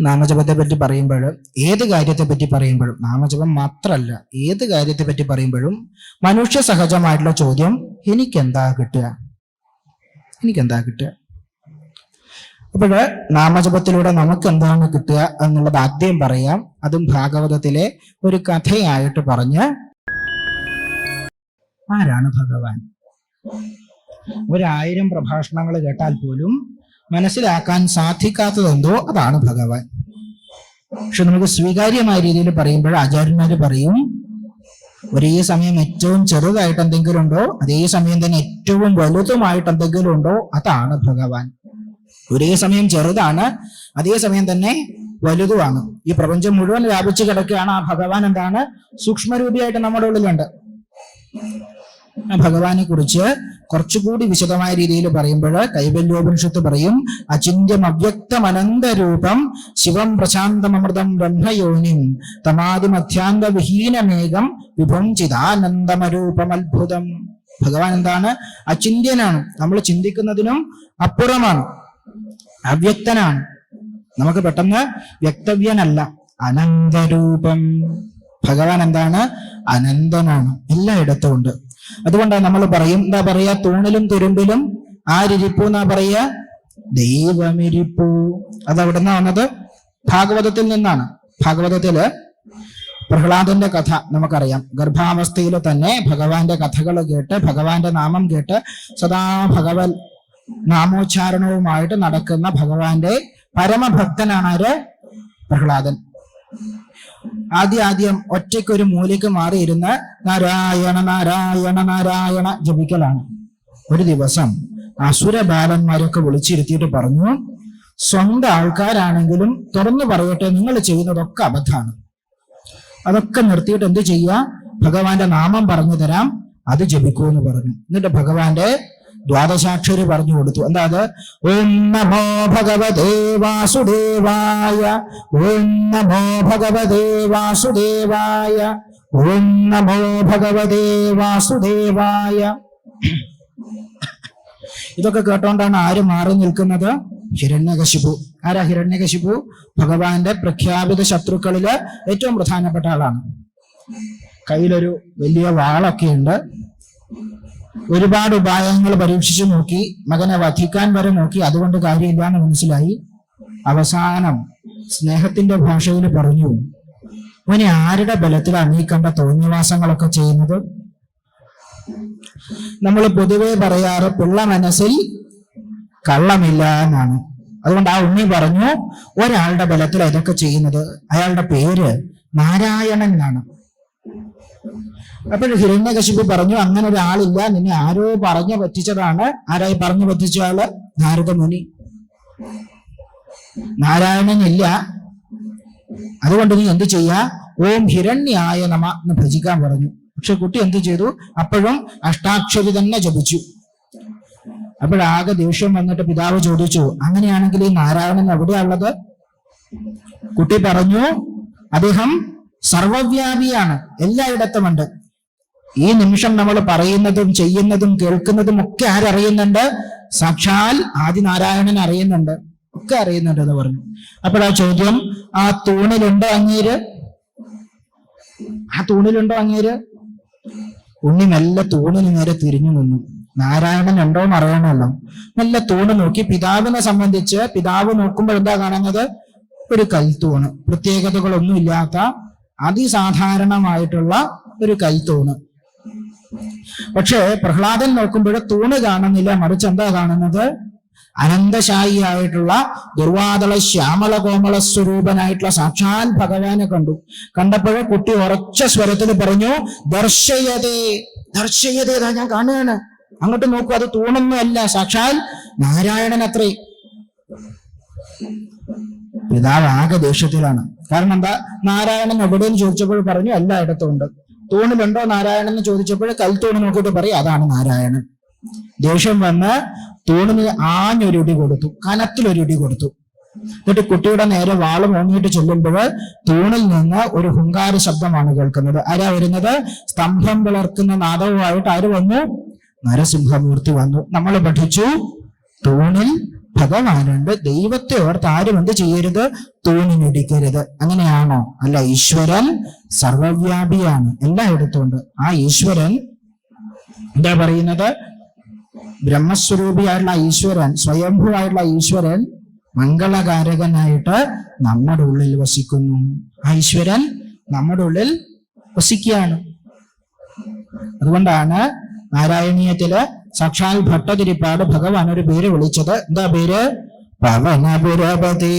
നാമജപത്തെ പറ്റി പറയുമ്പോഴും ഏത് കാര്യത്തെ പറ്റി പറയുമ്പോഴും നാമജപം മാത്രമല്ല ഏത് കാര്യത്തെ പറ്റി പറയുമ്പോഴും മനുഷ്യ സഹജമായിട്ടുള്ള ചോദ്യം എനിക്കെന്താ കിട്ടുക? എനിക്കെന്താ കിട്ടുക? അപ്പോൾ നാമജപത്തിലൂടെ നമുക്ക് എന്താണ് കിട്ടുക എന്നുള്ളത് ആദ്യം പറയാം. അതും ഭാഗവതത്തിലെ ഒരു കഥയായിട്ട് പറഞ്ഞ് ആരാണ് ഭഗവാൻ? ഒരായിരം പ്രഭാഷണങ്ങൾ കേട്ടാൽ പോലും മനസ്സിലാക്കാൻ സാധിക്കാത്തതെന്തോ അതാണ് ഭഗവാൻ. പക്ഷെ നമുക്ക് സ്വീകാര്യമായ രീതിയിൽ പറയുമ്പോൾ ആചാര്യന്മാര് പറയും ഒരേ സമയം ഏറ്റവും ചെറുതായിട്ട് എന്തെങ്കിലും ഉണ്ടോ? അതേ സമയം തന്നെ ഏറ്റവും വലുതുമായിട്ട് എന്തെങ്കിലും ഉണ്ടോ? അതാണ് ഭഗവാൻ. ഒരേ സമയം ചെറുതാണ് അതേ സമയം തന്നെ വലുതുമാണ്. ഈ പ്രപഞ്ചം മുഴുവൻ വ്യാപിച്ചു കിടക്കുകയാണ് ആ ഭഗവാൻ എന്താണ്? സൂക്ഷ്മരൂപിയായിട്ട് നമ്മുടെ ഉള്ളിലുണ്ട്. ഭഗവാനെ കുറിച്ച് കുറച്ചുകൂടി വിശദമായ രീതിയിൽ പറയുമ്പോൾ കൈവല്യോപനിഷത്ത് പറയും അചിന്യം അവ്യക്തം അനന്തരൂപം ശിവം പ്രശാന്തമൃതം ബ്രഹ്മയോനിം തമാതി മധ്യാന്തവിഹീനമേകം വിഭം ചിദാനന്ദമരൂപം അത്ഭുതം ഭഗവാൻ എന്താണ്? അചിന്യനാണ് നമ്മൾ ചിന്തിക്കുന്നതിനും അപ്പുറമാണ്. അവ്യക്തനാണ്. നമുക്ക് പെട്ടെന്ന് വ്യക്തവ്യനല്ല. അനന്തരൂപം. ഭഗവാൻ എന്താണ്? അനന്തനാണ്. എല്ലായിടത്തും ഉണ്ട്. അതുകൊണ്ടാണ് നമ്മൾ പറയും എന്താ പറയാ തൂണിലും തുരുമ്പിലും ആരിരിപ്പു എന്നാ പറയാ? ദൈവമിരിപ്പു. അതവിടെ നിന്നാ വന്നത്? ഭാഗവതത്തിൽ നിന്നാണ്. ഭാഗവതത്തിൽ പ്രഹ്ലാദന്റെ കഥ നമുക്കറിയാം. ഗർഭാവസ്ഥയിൽ തന്നെ ഭഗവാന്റെ കഥകൾ കേട്ട് ഭഗവാന്റെ നാമം കേട്ട് സദാ ഭഗവൽ നാമോച്ചാരണവുമായിട്ട് നടക്കുന്ന ഭഗവാന്റെ പരമഭക്തനാണ് ആര്? പ്രഹ്ലാദൻ. ആദ്യ ആദ്യം ഒറ്റയ്ക്കൊരു മൂലയ്ക്ക് മാറിയിരുന്ന് നാരായണ നാരായണ നാരായണ ജപിക്കലാണ്. ഒരു ദിവസം അസുര ബാലന്മാരൊക്കെ വിളിച്ചിരുത്തിയിട്ട് പറഞ്ഞു സ്വന്തം ആൾക്കാരാണെങ്കിലും തുറന്നു പറയട്ടെ നിങ്ങൾ ചെയ്യുന്നതൊക്കെ അബദ്ധാണ് അതൊക്കെ നിർത്തിയിട്ട് എന്ത് ചെയ്യുക? ഭഗവാന്റെ നാമം പറഞ്ഞു തരാം അത് ജപിക്കൂ എന്ന് പറഞ്ഞു. എന്നിട്ട് ഭഗവാന്റെ ദ്വാദശാക്ഷരി പറഞ്ഞു കൊടുത്തു. എന്താ അത് ഓം നമോ ഭഗവതേ വാസുദേവായ ഓം നമോ ഭഗവതേ വാസുദേവായ ഓം നമോ ഭഗവതേ വാസുദേവായ. ഇതൊക്കെ കേട്ടോണ്ടാണ് ആര് മാറി നിൽക്കുന്നത്? ഹിരണ്യകശിപു. ആരാ ഹിരണ്യകശിപു? ഭഗവാന്റെ പ്രഖ്യാപിത ശത്രുക്കളിൽ ഏറ്റവും പ്രധാനപ്പെട്ട ആളാണ്. കയ്യിലൊരു വലിയ വാളൊക്കെ ഉണ്ട് ഒരുപാട് ഉപായങ്ങൾ പരീക്ഷിച്ചു നോക്കി മകനെ വധിക്കാൻ വരെ നോക്കി. അതുകൊണ്ട് കാര്യമില്ല എന്ന് മനസ്സിലായി. അവസാനം സ്നേഹത്തിന്റെ ഭാഷയിൽ പറഞ്ഞു. മോനെ ആരുടെ ബലത്തിലാണ് ഈ കണ്ട തോന്നിവാസങ്ങളൊക്കെ ചെയ്യുന്നത്? നമ്മൾ പൊതുവെ പറയാറ് പിള്ള മനസ്സിൽ കള്ളമില്ല എന്നാണ്. അതുകൊണ്ട് ആ ഉണ്ണി പറഞ്ഞു ഒരാളുടെ ബലത്തിൽ ഇതൊക്കെ ചെയ്യുന്നത്? അയാളുടെ പേര് നാരായണൻ എന്നാണ്. അപ്പോൾ ഹിരണ്യകശിപു പറഞ്ഞു അങ്ങനെ ഒരാളില്ല. നിന്നെ ആരോ പറഞ്ഞു പറ്റിച്ചതാണ്. ആരായി പറഞ്ഞു പറ്റിച്ച ആൾ? നാരദ മുനി നാരായണൻ ഇല്ല അതുകൊണ്ട് നീ എന്ത് ചെയ്യാ? ഓം ഹിരണ്യായ നമ എന്ന് ഭജിക്കാൻ പറഞ്ഞു. പക്ഷെ കുട്ടി എന്ത് ചെയ്തു? അപ്പോഴും അഷ്ടാക്ഷരി തന്നെ ജപിച്ചു. അപ്പോഴാകെ ദേഷ്യം വന്നിട്ട് പിതാവ് ചോദിച്ചു അങ്ങനെയാണെങ്കിൽ ഈ നാരായണൻ എവിടെയാ ഉള്ളത്? കുട്ടി പറഞ്ഞു അദ്ദേഹം സർവവ്യാപിയാണ്. എല്ലായിടത്തുമുണ്ട്. ഈ നിമിഷം നമ്മൾ പറയുന്നതും ചെയ്യുന്നതും കേൾക്കുന്നതും ഒക്കെ ആരറിയുന്നുണ്ട് സാക്ഷാൽ ആദിനാരായണൻ അറിയുന്നുണ്ട്. ഒക്കെ അറിയുന്നുണ്ട് എന്ന് പറഞ്ഞു. ആ ചോദ്യം ആ തൂണിലുണ്ടോ അങ്ങേര്? ആ തൂണിലുണ്ടോ അങ്ങേര്? ഉണ്ണി മെല്ലെ തൂണിന് നേരെ തിരിഞ്ഞു നിന്നു. നാരായണൻ ഉണ്ടോ എന്ന് അറിയണമല്ലോ. മെല്ലെ തൂണ് നോക്കി. പിതാവിനെ സംബന്ധിച്ച് പിതാവ് നോക്കുമ്പോൾ എന്താ കാണുന്നത്? ഒരു കൽത്തൂണ്. പ്രത്യേകതകളൊന്നും ഇല്ലാത്ത അതിസാധാരണമായിട്ടുള്ള ഒരു കൈത്തൂണ് പക്ഷേ പ്രഹ്ലാദൻ നോക്കുമ്പോൾ തൂണ് കാണുന്നില്ല. മറിച്ച് എന്താ കാണുന്നത്? അനന്തശായിയായിട്ടുള്ള ദുർവാതള ശ്യാമള കോമള സ്വരൂപനായിട്ടുള്ള സാക്ഷാൽ ഭഗവാനെ കണ്ടു. കണ്ടപ്പോഴേ കുട്ടി ഉറച്ച സ്വരത്തിൽ പറഞ്ഞു ദർശയതേ ദർശയതേ ഞാൻ കാണുകയാണ്. അങ്ങോട്ട് നോക്കൂ അത് തൂണൊന്നുമല്ല സാക്ഷാൽ നാരായണൻ അത്രേ പിതാവ് ആകെ ദേഷ്യത്തിലാണ്. കാരണം എന്താ? നാരായണൻ എവിടെയെന്ന് ചോദിച്ചപ്പോൾ പറഞ്ഞു എല്ലായിടത്തും ഉണ്ട് തൂണിലുണ്ടോ നാരായണൻ എന്ന് ചോദിച്ചപ്പോൾ കൽത്തൂണ് നോക്കിയിട്ട് പറയും അതാണ് നാരായണൻ. ദേഷ്യം വന്ന് തൂണിന് ആഞ്ഞൊരുടി കൊടുത്തു കനത്തിലൊരുടി കൊടുത്തു. എന്നിട്ട് കുട്ടിയുടെ നേരെ വാൾ മോങ്ങിയിട്ട് ചെല്ലുമ്പോൾ തൂണിൽ നിന്ന് ഒരു ഹുങ്കാര ശബ്ദമാണ് കേൾക്കുന്നത്. ആരാ വരുന്നത്? സ്തംഭം വിളർക്കുന്ന നാദവുമായിട്ട് ആര് വന്നു? നരസിംഹമൂർത്തി വന്നു. നമ്മൾ പഠിച്ചു തൂണിൽ ഭഗവാനുണ്ട്. ദൈവത്തെ ഓർത്ത് ആരും എന്ത് ചെയ്യരുത്? തൂണിനിടിക്കരുത്. അങ്ങനെയാണോ? അല്ല ഈശ്വരൻ സർവവ്യാപിയാണ് എല്ലായിടത്തും ഉണ്ട് ആ ഈശ്വരൻ എന്താ പറയുന്നത്? ബ്രഹ്മസ്വരൂപിയായിട്ടുള്ള ഈശ്വരൻ സ്വയംഭുവായിട്ടുള്ള ഈശ്വരൻ മംഗളകാരകനായിട്ട് നമ്മുടെ ഉള്ളിൽ വസിക്കുന്നു. ആ ഈശ്വരൻ നമ്മുടെ ഉള്ളിൽ വസിക്കുകയാണ്. അതുകൊണ്ടാണ് നാരായണീയത്തിൽ സാക്ഷാൽ ഭട്ടതിരിപ്പാട് ഭഗവാൻ ഒരു പേര് വിളിച്ചത്. എന്താ പേര്? പവനപുരപതി.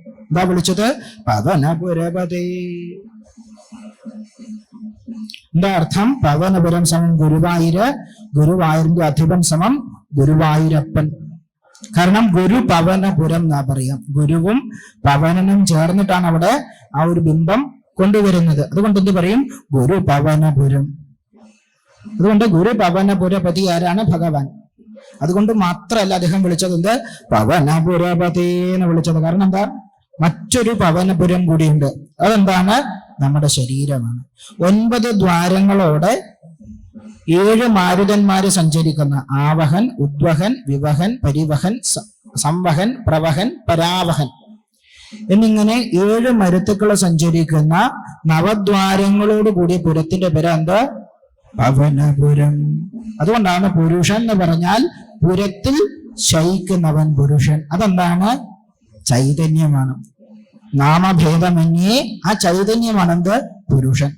എന്താ വിളിച്ചത്? പവനപുരപതി. എന്താ അർത്ഥം? പവനപുരം സമം ഗുരുവായൂര് ഗുരുവായൂരിന്റെ അധിപൻ സമം ഗുരുവായൂരപ്പൻ. കാരണം ഗുരു പവനപുരം എന്നാ പറയാം. ഗുരുവും പവനനും ചേർന്നിട്ടാണ് അവിടെ ആ ഒരു ബിംബം കൊണ്ടുവരുന്നത്. അതുകൊണ്ട് എന്ത് പറയും? ഗുരു പവനപുരം. അതുകൊണ്ട് ഗുരു പവന പുരപതി ആരാണ്? ഭഗവാൻ. അതുകൊണ്ട് മാത്രമല്ല അദ്ദേഹം വിളിച്ചത് എന്ത്? പവന പുരപതി എന്ന് വിളിച്ചത്. കാരണം എന്താ? മറ്റൊരു പവനപുരം കൂടിയുണ്ട്. അതെന്താണ്? നമ്മുടെ ശരീരമാണ്. ഒൻപത് ദ്വാരങ്ങളോടെ ഏഴ് മാരുതന്മാര് സഞ്ചരിക്കുന്ന ആവഹൻ ഉദ്വഹൻ വിവഹൻ പരിവഹൻ സംവഹൻ പ്രവഹൻ പരാവഹൻ. എന്നിങ്ങനെ ഏഴ് മരുത്തുക്കൾ സഞ്ചരിക്കുന്ന നവദ്വാരങ്ങളോട് കൂടിയ പുരത്തിന്റെ പേര് എന്താ? പവനപുരം അതുകൊണ്ടാണ് പുരുഷൻ എന്ന് പറഞ്ഞാൽ പുരത്തിൽ ശയിക്കുന്നവൻ പുരുഷൻ. അതെന്താണ്? ചൈതന്യമാണ്. നാമഭേദമന്യേ ആ ചൈതന്യമാണ് എന്ത് പുരുഷൻ.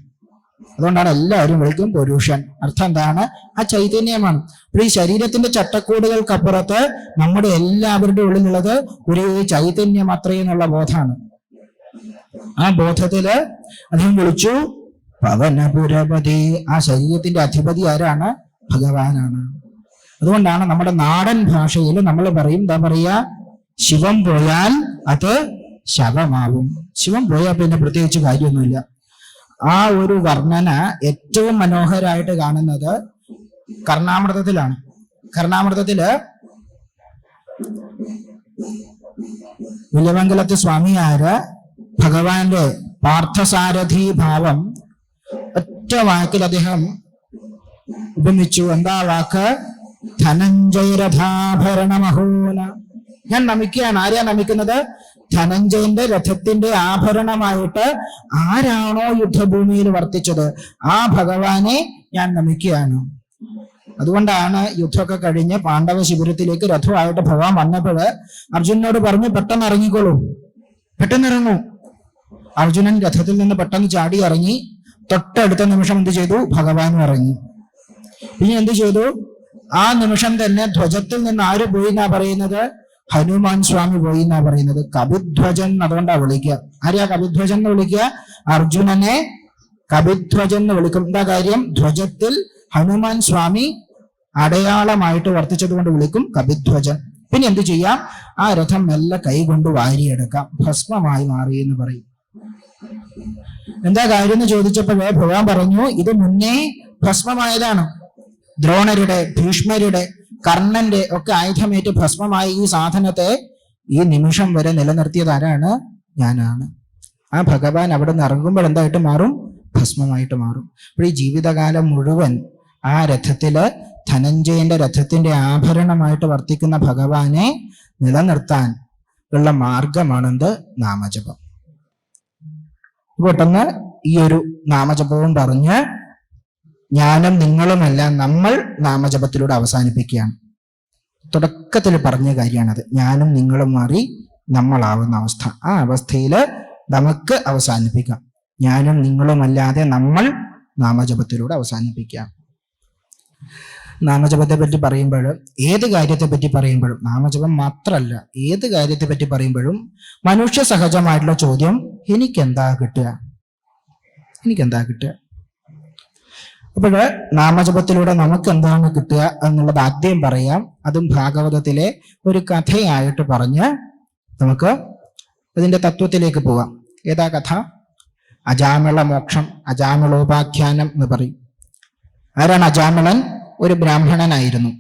അതുകൊണ്ടാണ് എല്ലാവരും വിളിക്കും പുരുഷൻ. അർത്ഥം എന്താണ്? ആ ചൈതന്യമാണ്. ഈ ശരീരത്തിന്റെ ചട്ടക്കൂടുകൾക്കപ്പുറത്ത് നമ്മുടെ എല്ലാവരുടെ ഉള്ളിലുള്ളത് ഒരു ചൈതന്യം അത്രയെന്നുള്ള ബോധമാണ്. ആ ബോധത്തിൽ അദ്ദേഹം വിളിച്ചു പവനപുരപതി ആ ശരീരത്തിന്റെ അധിപതി ആരാണ്? ഭഗവാനാണ്. അതുകൊണ്ടാണ് നമ്മുടെ നാടൻ ഭാഷയിൽ നമ്മൾ പറയും എന്താ പറയാ ശിവം പോയാൽ അത് ശവമാവും ശിവം പോയാൽ പിന്നെ പ്രത്യേകിച്ച് കാര്യമൊന്നുമില്ല. ആ ഒരു വർണന ഏറ്റവും മനോഹരമായിട്ട് കാണുന്നത് കർണാമൃതത്തിലാണ്. കർണാമൃതത്തിൽ വില്യമംഗലത്ത് സ്വാമിയാര് ഭഗവാന്റെ പാർത്ഥസാരഥി ഭാവം ഒറ്റ വാക്കിൽ അദ്ദേഹം ഉപമിച്ചു. എന്താ വാക്ക്? ധനഞ്ജയരഥാഭരണമഹോന. ഞാൻ നമിക്കുകയാണ്. ആരെയാ നമിക്കുന്നത്? ധനഞ്ജയന്റെ രഥത്തിന്റെ ആഭരണമായിട്ട് ആരാണോ യുദ്ധഭൂമിയിൽ വർത്തിച്ചത്? ആ ഭഗവാനെ ഞാൻ നമിക്കുകയാണ്. അതുകൊണ്ടാണ് യുദ്ധമൊക്കെ കഴിഞ്ഞ് പാണ്ഡവ ശിബിരത്തിലേക്ക് രഥമായിട്ട് ഭഗവാൻ വന്നപ്പോൾ അർജുനോട് പറഞ്ഞു പെട്ടെന്ന് ഇറങ്ങിക്കോളൂ. പെട്ടെന്ന് ഇറങ്ങൂ. അർജുനൻ രഥത്തിൽ നിന്ന് പെട്ടെന്ന് ചാടി ഇറങ്ങി. തൊട്ടടുത്ത നിമിഷം എന്ത് ചെയ്തു? ഭഗവാൻ ഇറങ്ങി. പിന്നെ എന്ത് ചെയ്തു? ആ നിമിഷം തന്നെ ധ്വജത്തിൽ നിന്ന് ആര് പോയി എന്നാ പറയുന്നത്? ഹനുമാൻ സ്വാമി പോയി എന്നാ പറയുന്നത്? കപിധ്വജൻ അതുകൊണ്ടാ വിളിക്കുക. ആരെയാ കപിധ്വജൻ എന്ന് വിളിക്കുക? അർജുനനെ കപിധ്വജൻ എന്ന് വിളിക്കും. എന്താ കാര്യം? ധ്വജത്തിൽ ഹനുമാൻ സ്വാമി അടയാളമായിട്ട് വർത്തിച്ചത് കൊണ്ട് വിളിക്കും കപിധ്വജൻ. പിന്നെ എന്ത് ചെയ്യാം? ആ രഥം മെല്ലെ കൈകൊണ്ട് വാരിയെടുക്കാം. ഭസ്മമായി മാറി എന്ന് പറയും. എന്താ കാര്യം എന്ന് ചോദിച്ചപ്പോഴേ ഭഗവാൻ പറഞ്ഞു ഇത് മുന്നേ ഭസ്മമായതാണ്. ദ്രോണരുടെ ഭീഷ്മരുടെ കർണന്റെ ഒക്കെ ആയുധമേറ്റ് ഭസ്മമായ ഈ സാധനത്തെ ഈ നിമിഷം വരെ നിലനിർത്തിയത് ആരാണ്? ഞാനാണ്. ആ ഭഗവാൻ അവിടെ നിന്ന് ഇറങ്ങുമ്പോൾ എന്തായിട്ട് മാറും? ഭസ്മമായിട്ട് മാറും. അപ്പോൾ ഈ ജീവിതകാലം മുഴുവൻ ആ രഥത്തിൽ ധനഞ്ജയന്റെ രഥത്തിന്റെ ആഭരണമായിട്ട് വർത്തിക്കുന്ന ഭഗവാനെ നിലനിർത്താൻ ഉള്ള മാർഗമാണെന്ത്? നാമജപം. പെട്ടെന്ന് ഈ ഒരു നാമജപവും പറഞ്ഞ് ഞാനും നിങ്ങളുമെല്ലാം നമ്മൾ നാമജപത്തിലൂടെ അവസാനിപ്പിക്കുകയാണ്. തുടക്കത്തിൽ പറഞ്ഞ കാര്യമാണത്. ഞാനും നിങ്ങളും മാറി നമ്മളാവുന്ന അവസ്ഥ. ആ അവസ്ഥയിൽ നമുക്ക് അവസാനിപ്പിക്കാം. ഞാനും നിങ്ങളുമല്ലാതെ നമ്മൾ നാമജപത്തിലൂടെ അവസാനിപ്പിക്കാം. നാമജപത്തെ പറ്റി പറയുമ്പോഴും ഏത് കാര്യത്തെ പറ്റി പറയുമ്പോഴും നാമജപം മാത്രമല്ല ഏത് കാര്യത്തെ പറ്റി പറയുമ്പോഴും മനുഷ്യ സഹജമായിട്ടുള്ള ചോദ്യം എനിക്കെന്താ കിട്ടുക? എനിക്കെന്താ കിട്ടുക? അപ്പോൾ നാമജപത്തിലൂടെ നമുക്ക് എന്താണ് കിട്ടുക എന്നുള്ളത് ആദ്യം പറയാം. അതും ഭാഗവതത്തിലെ ഒരു കഥയായിട്ട് പറഞ്ഞ് നമുക്ക് അതിന്റെ തത്വത്തിലേക്ക് പോവാം. ഏതാ കഥ? അജാമിള മോക്ഷം അജാമിളോപാഖ്യാനം എന്ന് പറയും. ആരാണ് അജാമിളൻ? ഒരു ബ്രാഹ്മണനായിരുന്നു.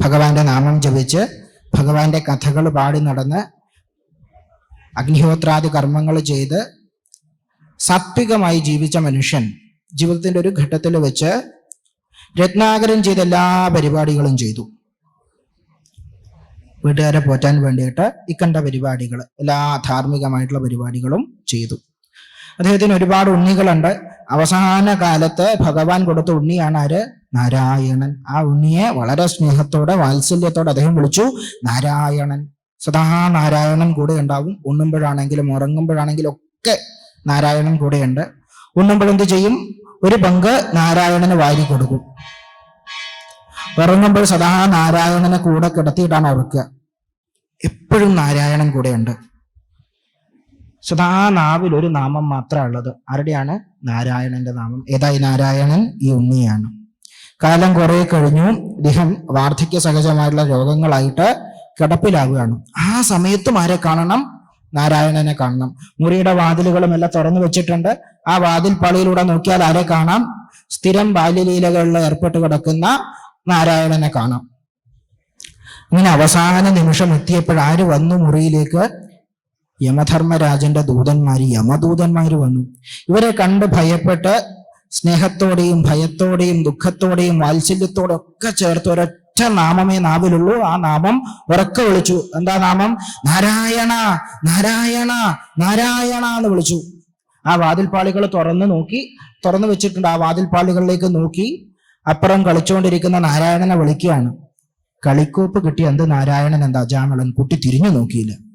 ഭഗവാന്റെ നാമം ജപിച്ച് ഭഗവാന്റെ കഥകൾ പാടി നടന്ന് അഗ്നിഹോത്രാദി കർമ്മങ്ങൾ ചെയ്ത് സാത്വികമായി ജീവിച്ച മനുഷ്യൻ ജീവിതത്തിന്റെ ഒരു ഘട്ടത്തിൽ വെച്ച് രത്നാകരൻ ചെയ്ത എല്ലാ പരിപാടികളും ചെയ്തു. വീട്ടുകാരെ പോറ്റാൻ വേണ്ടിയിട്ട് ഇക്കണ്ട പരിപാടികൾ എല്ലാ ധാർമ്മികമായിട്ടുള്ള പരിപാടികളും ചെയ്തു. അദ്ദേഹത്തിന് ഒരുപാട് ഉണ്ണികളുണ്ട്. അവസാന കാലത്ത് ഭഗവാൻ കൊടുത്ത ഉണ്ണിയാണ് ആര്? നാരായണൻ. ആ ഉണ്ണിയെ വളരെ സ്നേഹത്തോടെ വാത്സല്യത്തോടെ അദ്ദേഹം വിളിച്ചു നാരായണൻ. സദാ നാരായണൻ കൂടെ ഉണ്ടാവും ഉണ്ണുമ്പോഴാണെങ്കിലും ഉറങ്ങുമ്പോഴാണെങ്കിലും ഒക്കെ നാരായണൻ കൂടെയുണ്ട്. ഉണ്ണുമ്പോഴെന്ത് ചെയ്യും? ഒരു പങ്ക് നാരായണന് വാരി കൊടുക്കും. ഉറങ്ങുമ്പോൾ സദാ നാരായണനെ കൂടെ കിടത്തിയിട്ടാണ് ഉറക്കുക. എപ്പോഴും നാരായണൻ കൂടെയുണ്ട്. സദാ നാവിൽ ഒരു നാമം മാത്രമേ ഉള്ളത് ആരുടെയാണ്? നാരായണന്റെ നാമം. ഏതായി നാരായണൻ? ഈ ഉണ്ണിയാണ്. കാലം കുറെ കഴിഞ്ഞു. ഇദ്ദേഹം വാർദ്ധക്യ സഹജമായിട്ടുള്ള രോഗങ്ങളായിട്ട് കിടപ്പിലാവുകയാണ്. ആ സമയത്തും ആരെ കാണണം? നാരായണനെ കാണണം. മുറിയുടെ വാതിലുകളും എല്ലാം തുറന്നു വെച്ചിട്ടുണ്ട്. ആ വാതിൽ പാളിയിലൂടെ നോക്കിയാൽ ആരെ കാണാം? സ്ഥിരം ബാല്യലീലകളിൽ ഏർപ്പെട്ട് കിടക്കുന്ന നാരായണനെ കാണാം. അങ്ങനെ അവസാന നിമിഷം എത്തിയപ്പോൾ ആര് വന്നു മുറിയിലേക്ക്? യമധർമ്മരാജന്റെ ദൂതന്മാര് യമദൂതന്മാര് വന്നു. ഇവരെ കണ്ട് ഭയപ്പെട്ട് സ്നേഹത്തോടെയും ഭയത്തോടെയും ദുഃഖത്തോടെയും വാത്സല്യത്തോടെ ഒക്കെ ചേർത്ത് ഒരൊറ്റ നാമമേ നാവിലുള്ളൂ. ആ നാമം ഉറക്കെ വിളിച്ചു. എന്താ നാമം? നാരായണ നാരായണ നാരായണ എന്ന് വിളിച്ചു. ആ വാതിൽപ്പാളികൾ തുറന്ന് നോക്കി തുറന്നു വെച്ചിട്ടുണ്ട്. ആ വാതിൽപ്പാളികളിലേക്ക് നോക്കി അപ്പുറം കളിച്ചുകൊണ്ടിരിക്കുന്ന നാരായണനെ വിളിക്കുകയാണ്. കളിക്കോപ്പ് കിട്ടിയ എന്ത് നാരായണൻ? എന്താ ജാമളൻ കുട്ടി തിരിഞ്ഞു നോക്കിയില്ല.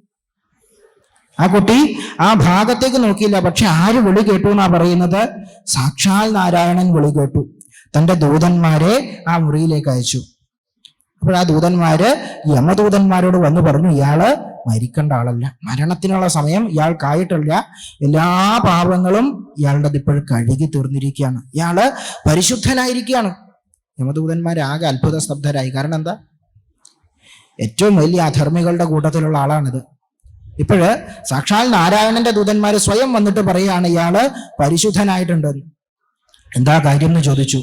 ആ കുട്ടി ആ ഭാഗത്തേക്ക് നോക്കിയില്ല. പക്ഷെ ആര് വിളി കേട്ടു എന്നാ പറയുന്നത്? സാക്ഷാൽ നാരായണൻ വിളി കേട്ടു. തന്റെ ദൂതന്മാരെ ആ മുറിയിലേക്ക് അയച്ചു. അപ്പോൾ ആ ദൂതന്മാര് യമദൂതന്മാരോട് വന്ന് പറഞ്ഞു ഇയാൾ മരിക്കേണ്ട ആളല്ല. മരണത്തിനുള്ള സമയം ഇയാൾക്കായിട്ടില്ല. എല്ലാ പാപങ്ങളും ഇയാളുടെ ഇപ്പോൾ കഴുകി തീർന്നിരിക്കുകയാണ്. ഇയാൾ പരിശുദ്ധനായിരിക്കുകയാണ്. യമദൂതന്മാരാകെ അത്ഭുത സ്തബ്ധരായി കാരണം എന്താ? ഏറ്റവും വലിയ അധർമ്മികളുടെ കൂട്ടത്തിലുള്ള ആളാണിത്. ഇപ്പോഴ് സാക്ഷാൽ നാരായണന്റെ ദൂതന്മാര് സ്വയം വന്നിട്ട് പറയുകയാണ് ഇയാൾ പരിശുദ്ധനായിട്ടുണ്ടെന്ന് എന്താ കാര്യം എന്ന് ചോദിച്ചു.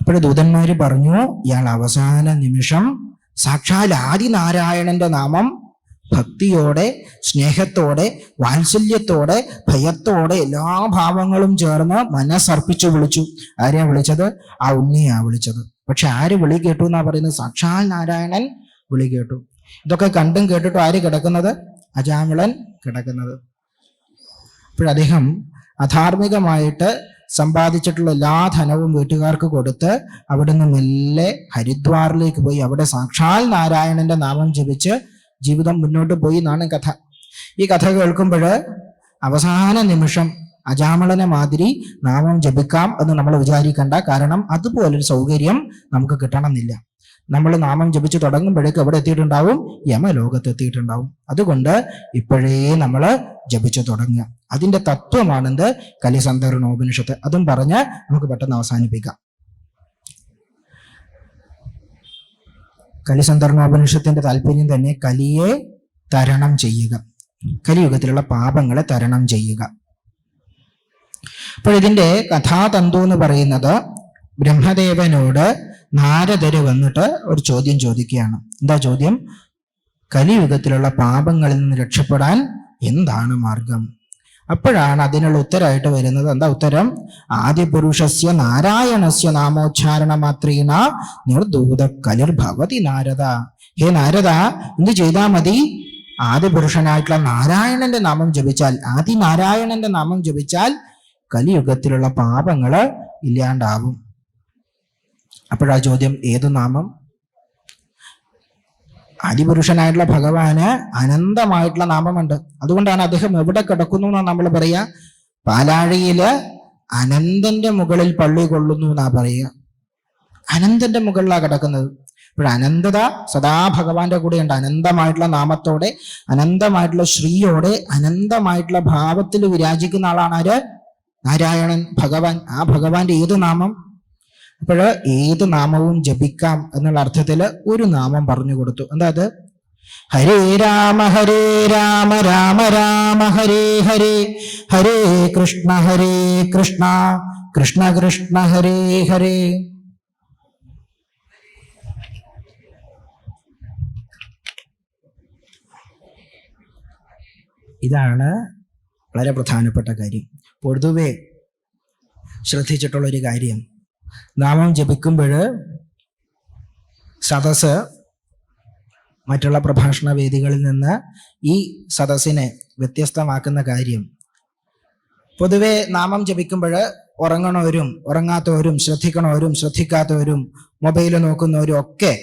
ഇപ്പോഴ് ദൂതന്മാര് പറഞ്ഞു ഇയാൾ അവസാന നിമിഷം സാക്ഷാൽ ആദിനാരായണന്റെ നാമം ഭക്തിയോടെ സ്നേഹത്തോടെ വാത്സല്യത്തോടെ ഭയത്തോടെ എല്ലാ ഭാവങ്ങളും ചേർന്ന് മനസ്സർപ്പിച്ചു വിളിച്ചു. ആരെയാ വിളിച്ചത്? ആ ഉണ്ണിയാ വിളിച്ചത്. പക്ഷെ ആര് വിളി കേട്ടു എന്നാ പറയുന്നത്? സാക്ഷാൽ നാരായണൻ വിളി കേട്ടു. ഇതൊക്കെ കണ്ടും കേട്ടിട്ടും ആര് കിടക്കുന്നത്? അജാമിളൻ കിടക്കുന്നത്. അപ്പോഴദ്ദേഹം അധാർമികമായിട്ട് സമ്പാദിച്ചിട്ടുള്ള എല്ലാ ധനവും വീട്ടുകാർക്ക് കൊടുത്ത് നിന്ന് മെല്ലെ ഹരിദ്വാറിലേക്ക് പോയി. അവിടെ സാക്ഷാൽ നാരായണന്റെ നാമം ജപിച്ച് ജീവിതം മുന്നോട്ട് പോയി എന്നാണ് കഥ. ഈ കഥ കേൾക്കുമ്പോൾ അവസാന നിമിഷം അജാമളനെ മാതിരി നാമം ജപിക്കാം എന്ന് നമ്മൾ വിചാരിക്കണ്ട. കാരണം അതുപോലൊരു സൗകര്യം നമുക്ക് കിട്ടണമെന്നില്ല. നമ്മൾ നാമം ജപിച്ചു തുടങ്ങുമ്പോഴേക്ക് എവിടെ എത്തിയിട്ടുണ്ടാവും? യമലോകത്ത് എത്തിയിട്ടുണ്ടാവും അതുകൊണ്ട് ഇപ്പോഴേ നമ്മൾ ജപിച്ചു തുടങ്ങുക. അതിന്റെ തത്വമാണെന്ത്? കലിസന്ധരണോപനിഷത്ത് അതും പറഞ്ഞ് നമുക്ക് പെട്ടെന്ന് അവസാനിപ്പിക്കാം. കലിസന്ധരണോപനിഷത്തിന്റെ താല്പര്യം തന്നെ കലിയെ തരണം ചെയ്യുക. കലിയുഗത്തിലുള്ള പാപങ്ങളെ തരണം ചെയ്യുക. അപ്പോൾ ഇതിന്റെ കഥാതന്തു എന്ന് പറയുന്നത് ബ്രഹ്മദേവനോട് നാരദര് വന്നിട്ട് ഒരു ചോദ്യം ചോദിക്കുകയാണ്. എന്താ ചോദ്യം? കലിയുഗത്തിലുള്ള പാപങ്ങളിൽ നിന്ന് രക്ഷപ്പെടാൻ എന്താണ് മാർഗം? അപ്പോഴാണ് അതിനുള്ള ഉത്തരമായിട്ട് വരുന്നത്. എന്താ ഉത്തരം? ആദ്യ പുരുഷസ്യ നാരായണസ്യ നാമോച്ചാരണ മാത്രീണ നിർദൂത കലിർഭവതി നാരദ. ഹേ നാരദ എന്ത് ചെയ്താൽ മതി? ആദ്യ പുരുഷനായിട്ടുള്ള നാരായണന്റെ നാമം ജപിച്ചാൽ ആദി നാരായണന്റെ നാമം ജപിച്ചാൽ കലിയുഗത്തിലുള്ള പാപങ്ങൾ ഇല്ലാണ്ടാവും. അപ്പോഴാ ചോദ്യം ഏത് നാമം? ആദിപുരുഷനായിട്ടുള്ള ഭഗവാന് അനന്തമായിട്ടുള്ള നാമമുണ്ട്. അതുകൊണ്ടാണ് അദ്ദേഹം എവിടെ കിടക്കുന്നു എന്നാ നമ്മൾ പറയാ പാലാഴിയിൽ അനന്തന്റെ മുകളിൽ പള്ളി കൊള്ളുന്നു എന്നാ പറയുക അനന്തന്റെ മുകളിലാണ് കിടക്കുന്നത്. ഇപ്പോൾ അനന്തത സദാ ഭഗവാന്റെ കൂടെയുണ്ട്. അനന്തമായിട്ടുള്ള നാമത്തോടെ അനന്തമായിട്ടുള്ള ശ്രീയോടെ അനന്തമായിട്ടുള്ള ഭാവത്തിൽ വിരാജിക്കുന്ന ആളാണ് ആര്? നാരായണൻ ഭഗവാൻ. ആ ഭഗവാന്റെ ഏത് നാമം? അപ്പോൾ ഏത് നാമവും ജപിക്കാം എന്നുള്ള അർത്ഥത്തിൽ ഒരു നാമം പറഞ്ഞു കൊടുത്തു. എന്താ അത്? ഹരേ രാമ ഹരേ രാമ രാമ രാമ ഹരേ ഹരേ ഹരേ കൃഷ്ണ ഹരേ കൃഷ്ണ കൃഷ്ണ കൃഷ്ണ ഹരേ ഹരേ. ഇതാണ് വളരെ പ്രധാനപ്പെട്ട കാര്യം. പൊതുവെ ശ്രദ്ധിച്ചിട്ടുള്ള ഒരു കാര്യം. നാമം ജപിക്കുമ്പോൾ സദസ് മറ്റുള്ള പ്രഭാഷണ വേദികളിൽ നിന്ന് ഈ സദസ്സിനെ വ്യത്യസ്തമാക്കുന്ന കാര്യം. പൊതുവെ നാമം ജപിക്കുമ്പോൾ ഉറങ്ങണവരും ഉറങ്ങാത്തവരും ശ്രദ്ധിക്കണവരും ശ്രദ്ധിക്കാത്തവരും മൊബൈൽ നോക്കുന്നവരും ഒക്കെ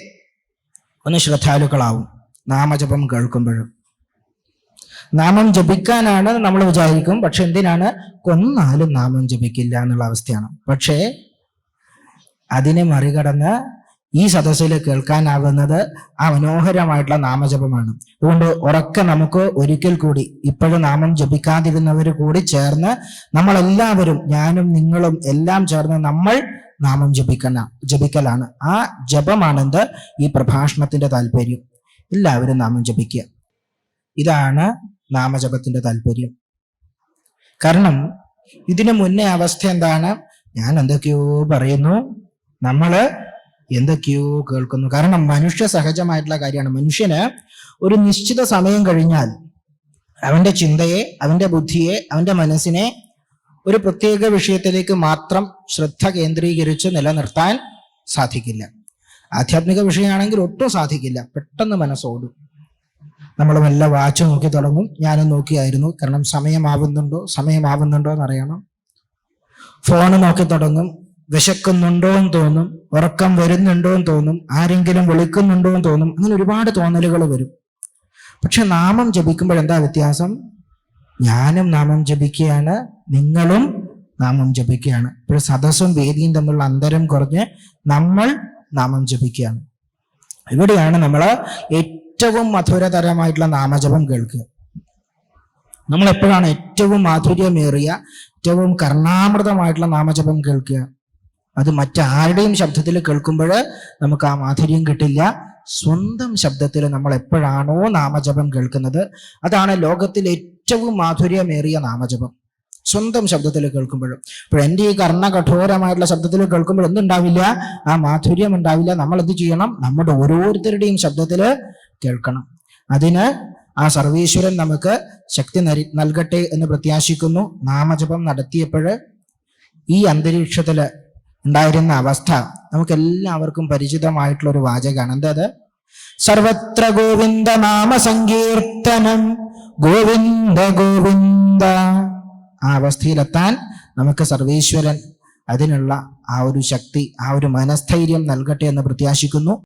ഒന്ന് ശ്രദ്ധാലുക്കളാവും നാമജപം കേൾക്കുമ്പോഴും നാമം ജപിക്കാനാണ് നമ്മൾ വിചാരിക്കും പക്ഷെ എന്തിനാണ്? കൊന്നാലും നാമം ജപിക്കില്ല എന്നുള്ള അവസ്ഥയാണ്. പക്ഷേ അതിനെ മറികടന്ന് ഈ സദസ്സിൽ കേൾക്കാനാകുന്നത് ആ മനോഹരമായിട്ടുള്ള നാമജപമാണ്. അതുകൊണ്ട് ഉറക്കെ നമുക്ക് ഒരിക്കൽ കൂടി ഇപ്പോഴും നാമം ജപിക്കാതിരുന്നവർ കൂടി ചേർന്ന് നമ്മളെല്ലാവരും ഞാനും നിങ്ങളും എല്ലാം ചേർന്ന് നമ്മൾ നാമം ജപിക്കണ ജപിക്കലാണ്. ആ ജപമാണെന്ത്? ഈ പ്രഭാഷണത്തിന്റെ താല്പര്യം. എല്ലാവരും നാമം ജപിക്കുക. ഇതാണ് നാമജപത്തിന്റെ താല്പര്യം. കാരണം ഇതിനു മുന്നേ അവസ്ഥ എന്താണ്? ഞാൻ എന്തൊക്കെയോ പറയുന്നു. നമ്മൾ എന്തൊക്കെയോ കേൾക്കുന്നു. കാരണം മനുഷ്യ സഹജമായിട്ടുള്ള കാര്യമാണ്. മനുഷ്യന് ഒരു നിശ്ചിത സമയം കഴിഞ്ഞാൽ അവന്റെ ചിന്തയെ അവന്റെ ബുദ്ധിയെ അവന്റെ മനസ്സിനെ ഒരു പ്രത്യേക വിഷയത്തിലേക്ക് മാത്രം ശ്രദ്ധ കേന്ദ്രീകരിച്ച് നിലനിർത്താൻ സാധിക്കില്ല. ആധ്യാത്മിക വിഷയമാണെങ്കിൽ ഒട്ടും സാധിക്കില്ല. പെട്ടെന്ന് മനസ്സോടും. നമ്മൾ വല്ല വാച്ച് നോക്കി തുടങ്ങും. ഞാനും നോക്കിയായിരുന്നു. കാരണം സമയമാവുന്നുണ്ടോ? സമയമാവുന്നുണ്ടോ എന്നറിയണം. ഫോൺ നോക്കി തുടങ്ങും. വിശക്കുന്നുണ്ടോ എന്ന് തോന്നും ഉറക്കം വരുന്നുണ്ടോ എന്ന് തോന്നും ആരെങ്കിലും വിളിക്കുന്നുണ്ടോ എന്ന് തോന്നും അങ്ങനെ ഒരുപാട് തോന്നലുകൾ വരും. പക്ഷെ നാമം ജപിക്കുമ്പോൾ എന്താ വ്യത്യാസം? ഞാനും നാമം ജപിക്കുകയാണ് നിങ്ങളും നാമം ജപിക്കുകയാണ്. ഇപ്പോൾ സദസ്സും വേദിയും തമ്മിലുള്ള അന്തരം കുറഞ്ഞ് നമ്മൾ നാമം ജപിക്കുകയാണ്. ഇവിടെയാണ് നമ്മൾ ഏറ്റവും മധുരതരമായിട്ടുള്ള നാമജപം കേൾക്കുക. നമ്മൾ എപ്പോഴാണ് ഏറ്റവും മാധുര്യമേറിയ ഏറ്റവും കർണാമൃതമായിട്ടുള്ള നാമജപം കേൾക്കുക? അത് മറ്റാരുടെയും ശബ്ദത്തിൽ കേൾക്കുമ്പോൾ നമുക്ക് ആ മാധുര്യം കിട്ടില്ല. സ്വന്തം ശബ്ദത്തിൽ നമ്മൾ എപ്പോഴാണോ നാമജപം കേൾക്കുന്നത് അതാണ് ലോകത്തിൽ ഏറ്റവും മാധുര്യമേറിയ നാമജപം. സ്വന്തം ശബ്ദത്തിൽ കേൾക്കുമ്പോഴും അപ്പോൾ എന്റെ ഈ കർണകഠോരമായിട്ടുള്ള ശബ്ദത്തിൽ കേൾക്കുമ്പോൾ എന്തുണ്ടാവില്ല? ആ മാധുര്യം ഉണ്ടാവില്ല. നമ്മൾ എന്ത് ചെയ്യണം? നമ്മുടെ ഓരോരുത്തരുടെയും ശബ്ദത്തിൽ കേൾക്കണം. അതിന് ആ സർവീശ്വരൻ നമുക്ക് ശക്തി നൽകട്ടെ എന്ന് പ്രത്യാശിക്കുന്നു. നാമജപം നടത്തിയപ്പോൾ ഈ അന്തരീക്ഷത്തിൽ ഉണ്ടായിരുന്ന അവസ്ഥ നമുക്കെല്ലാവർക്കും പരിചിതമായിട്ടുള്ള ഒരു വാചകമാണ്. എന്താ സർവത്ര ഗോവിന്ദ നാമ സങ്കീർത്തനം ഗോവിന്ദ ഗോവിന്ദ. ആ അവസ്ഥയിലെത്താൻ നമുക്ക് സർവേശ്വരൻ അതിനുള്ള ആ ഒരു ശക്തി ആ ഒരു മനസ്ഥൈര്യം നൽകട്ടെ എന്ന് പ്രത്യാശിക്കുന്നു.